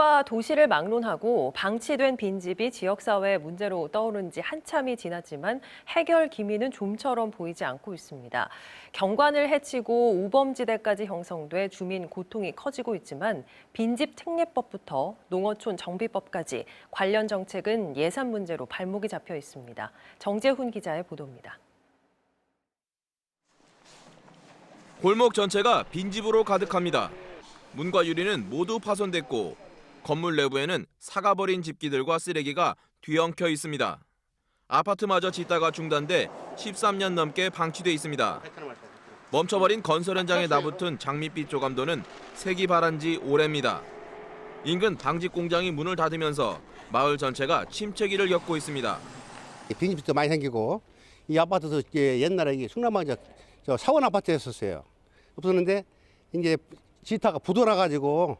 정부가 도시를 막론하고 방치된 빈집이 지역사회 문제로 떠오른 지 한참이 지났지만 해결 기미는 좀처럼 보이지 않고 있습니다. 경관을 해치고 우범지대까지 형성돼 주민 고통이 커지고 있지만 빈집 특례법부터 농어촌 정비법까지 관련 정책은 예산 문제로 발목이 잡혀 있습니다. 정재훈 기자의 보도입니다. 골목 전체가 빈집으로 가득합니다. 문과 유리는 모두 파손됐고 건물 내부에는 사가버린 집기들과 쓰레기가 뒤엉켜 있습니다. 아파트마저 짓다가 중단돼 13년 넘게 방치돼 있습니다. 멈춰버린 건설 현장에 나붙은 장밋빛 조감도는 색이 바란 지 오래입니다. 인근 방직 공장이 문을 닫으면서 마을 전체가 침체기를 겪고 있습니다. 빈집도 많이 생기고 이 아파트도 옛날에 이게 충남방 저, 저 사원 아파트였었어요. 없었는데 이제 지타가 부도나 가지고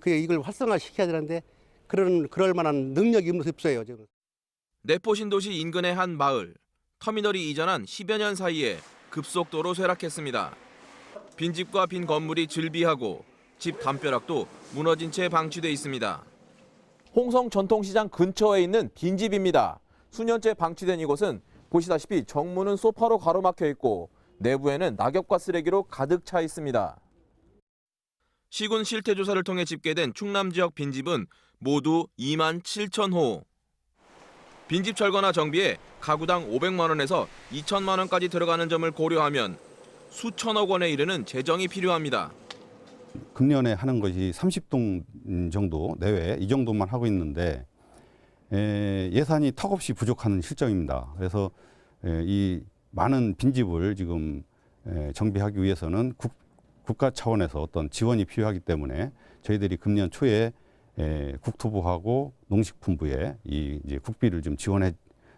그 이걸 활성화 시켜야 되는데 그런 그럴 만한 능력이 없어요 지금. 내포 신도시 인근의 한 마을 터미널이 이전한 10여 년 사이에 급속도로 쇠락했습니다. 빈집과 빈 건물이 즐비하고 집 담벼락도 무너진 채 방치돼 있습니다. 홍성 전통시장 근처에 있는 빈집입니다. 수년째 방치된 이곳은 보시다시피 정문은 소파로 가로막혀 있고 내부에는 낙엽과 쓰레기로 가득 차 있습니다. 시군 실태 조사를 통해 집계된 충남 지역 빈집은 모두 2만 7천 호. 빈집 철거나 정비에 가구당 500만 원에서 2천만 원까지 들어가는 점을 고려하면 수천억 원에 이르는 재정이 필요합니다. 금년에 하는 것이 30동 정도 내외 이 정도만 하고 있는데 에, 예산이 턱없이 부족한 실정입니다. 그래서 에, 이 많은 빈집을 지금 에, 정비하기 위해서는 국, 국가 차원에서 어떤 지원이 필요하기 때문에 저희들이 금년 초에 에, 국토부하고 농식품부에 이 이제 국비를 좀 지원해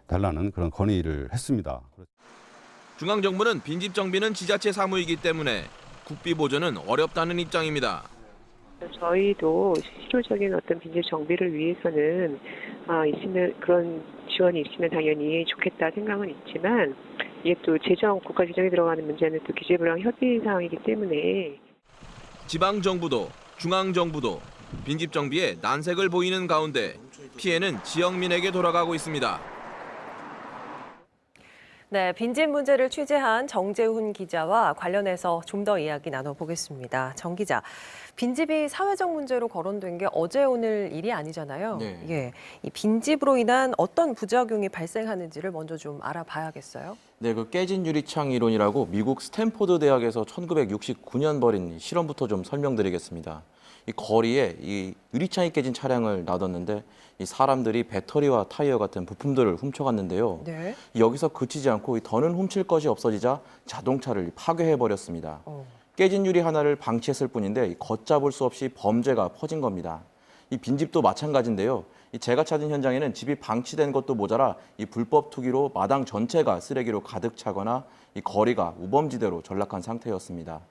달라는 그런 건의를 했습니다. 중앙 정부는 빈집 정비는 지자체 사무이기 때문에 국비 보전은 어렵다는 입장입니다. 저희도 실효적인 어떤 빈집 정비를 위해서는 아, 있으면 그런 지원이 있으면 당연히 좋겠다 생각은 있지만 이게 또 재정 국가 재정에 들어가는 문제는 또 기재부랑 협의 사항이기 때문에 지방 정부도 중앙 정부도 빈집 정비에 난색을 보이는 가운데 피해는 지역민에게 돌아가고 있습니다. 네, 빈집 문제를 취재한 정재훈 기자와 관련해서 좀 더 이야기 나눠보겠습니다. 정 기자, 빈집이 사회적 문제로 거론된 게 어제 오늘 일이 아니잖아요. 네. 예, 이 빈집으로 인한 어떤 부작용이 발생하는지를 먼저 좀 알아봐야겠어요. 네, 그 깨진 유리창 이론이라고 미국 스탠포드 대학에서 1969년 벌인 실험부터 좀 설명드리겠습니다. 이 거리에 이 유리창이 깨진 차량을 놔뒀는데 이 사람들이 배터리와 타이어 같은 부품들을 훔쳐갔는데요. 네. 여기서 그치지 않고 이 더는 훔칠 것이 없어지자 자동차를 파괴해 버렸습니다. 어. 깨진 유리 하나를 방치했을 뿐인데 이 걷잡을 수 없이 범죄가 퍼진 겁니다. 이 빈집도 마찬가지인데요. 이 제가 찾은 현장에는 집이 방치된 것도 모자라 이 불법 투기로 마당 전체가 쓰레기로 가득 차거나 이 거리가 우범지대로 전락한 상태였습니다.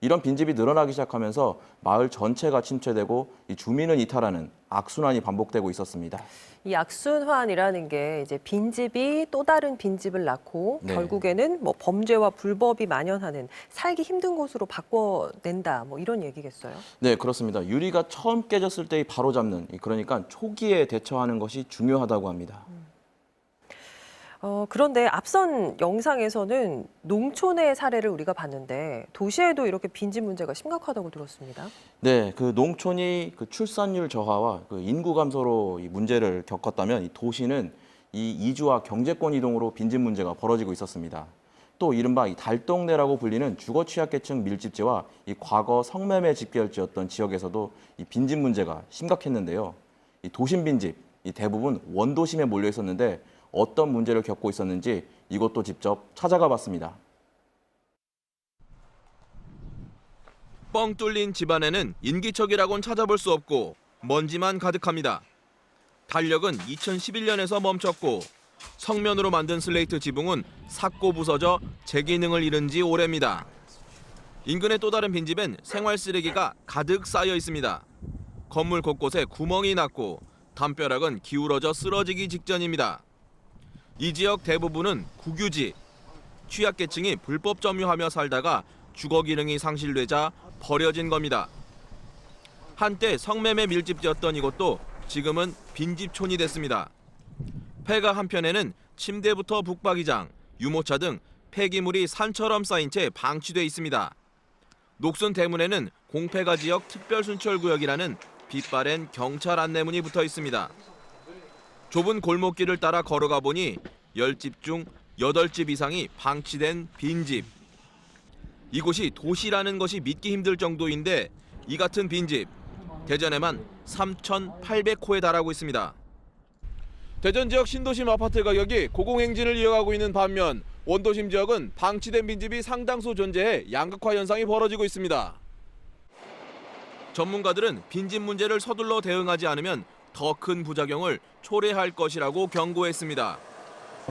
이런 빈집이 늘어나기 시작하면서 마을 전체가 침체되고 이 주민은 이탈하는 악순환이 반복되고 있었습니다. 이 악순환이라는 게 이제 빈집이 또 다른 빈집을 낳고 네. 결국에는 뭐 범죄와 불법이 만연하는 살기 힘든 곳으로 바꿔낸다 뭐 이런 얘기겠어요. 네, 그렇습니다. 유리가 처음 깨졌을 때 바로 잡는 그러니까 초기에 대처하는 것이 중요하다고 합니다. 어, 그런데 앞선 영상에서는 농촌의 사례를 우리가 봤는데 도시에도 이렇게 빈집 문제가 심각하다고 들었습니다. 네, 그 농촌이 그 출산율 저하와 그 인구 감소로 이 문제를 겪었다면 이 도시는 이 이주와 경제권 이동으로 빈집 문제가 벌어지고 있었습니다. 또 이른바 이 달동네라고 불리는 주거 취약계층 밀집지와 이 과거 성매매 집결지였던 지역에서도 이 빈집 문제가 심각했는데요. 이 도심 빈집 이 대부분 원도심에 몰려 있었는데 어떤 문제를 겪고 있었는지 이것도 직접 찾아가 봤습니다. 뻥 뚫린 집안에는 인기척이라곤 찾아볼 수 없고 먼지만 가득합니다. 달력은 2011년에서 멈췄고 성면으로 만든 슬레이트 지붕은 삭고 부서져 제 기능을 잃은 지 오래입니다. 인근의 또 다른 빈집엔 생활 쓰레기가 가득 쌓여 있습니다. 건물 곳곳에 구멍이 났고 담벼락은 기울어져 쓰러지기 직전입니다. 이 지역 대부분은 국유지, 취약계층이 불법 점유하며 살다가 주거 기능이 상실되자 버려진 겁니다. 한때 성매매 밀집지였던 이곳도 지금은 빈집촌이 됐습니다. 폐가 한편에는 침대부터 북박이장, 유모차 등 폐기물이 산처럼 쌓인 채 방치돼 있습니다. 녹슨 대문에는 공폐가 지역 특별순찰구역이라는 빛바랜 경찰 안내문이 붙어 있습니다. 좁은 골목길을 따라 걸어가 보니 10집 중 8집 이상이 방치된 빈집. 이곳이 도시라는 것이 믿기 힘들 정도인데 이 같은 빈집 대전에만 3,800호에 달하고 있습니다. 대전 지역 신도심 아파트 가격이 고공행진을 이어가고 있는 반면 원도심 지역은 방치된 빈집이 상당수 존재해 양극화 현상이 벌어지고 있습니다. 전문가들은 빈집 문제를 서둘러 대응하지 않으면 더 큰 부작용을 초래할 것이라고 경고했습니다.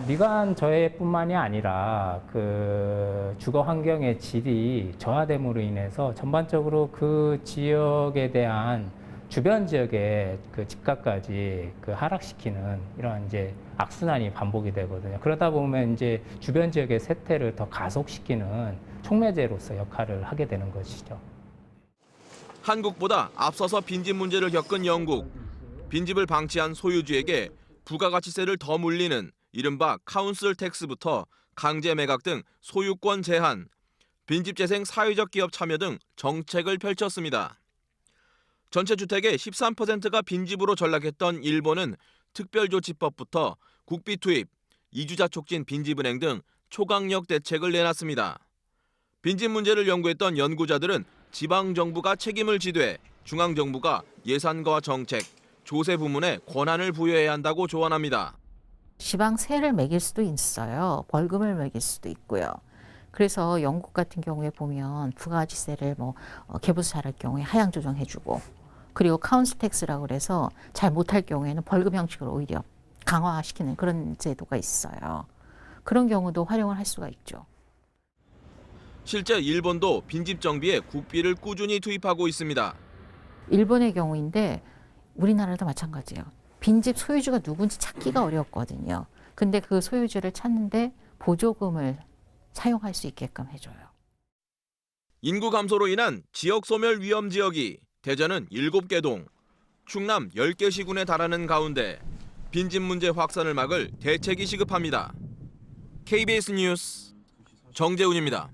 미관 저해뿐만이 아니라 그 주거 환경의 질이 저하됨으로 인해서 전반적으로 그 지역에 대한 주변 지역의 그 집값까지 그 하락시키는 이런 이제 악순환이 반복이 되거든요. 그러다 보면 이제 주변 지역의 쇠퇴를 더 가속시키는 촉매제로서 역할을 하게 되는 것이죠. 한국보다 앞서서 빈집 문제를 겪은 영국. 빈집을 방치한 소유주에게 부가가치세를 더 물리는 이른바 카운슬 텍스부터 강제 매각 등 소유권 제한, 빈집 재생 사회적 기업 참여 등 정책을 펼쳤습니다. 전체 주택의 13%가 빈집으로 전락했던 일본은 특별조치법부터 국비 투입, 이주자 촉진 빈집은행 등 초강력 대책을 내놨습니다. 빈집 문제를 연구했던 연구자들은 지방 정부가 책임을 지되 중앙 정부가 예산과 정책, 조세 부문에 권한을 부여해야 한다고 조언합니다. 지방세를 매길 수도 있어요. 벌금을 매길 수도 있고요. 그래서 영국 같은 경우에 보면 부가가치세를 뭐 어, 개부수 잘할 경우에 하향 조정해주고 그리고 카운스 텍스라고 그래서 잘 못할 경우에는 벌금 형식으로 오히려 강화시키는 그런 제도가 있어요. 그런 경우도 활용을 할 수가 있죠. 실제 일본도 빈집 정비에 국비를 꾸준히 투입하고 있습니다. 일본의 경우인데 우리나라도 마찬가지예요. 빈집 소유주가 누군지 찾기가 어렵거든요. 근데 그 소유주를 찾는데 보조금을 사용할 수 있게끔 해줘요. 인구 감소로 인한 지역 소멸 위험 지역이 대전은 7개 동, 충남 10개 시군에 달하는 가운데 빈집 문제 확산을 막을 대책이 시급합니다. KBS 뉴스 정재훈입니다.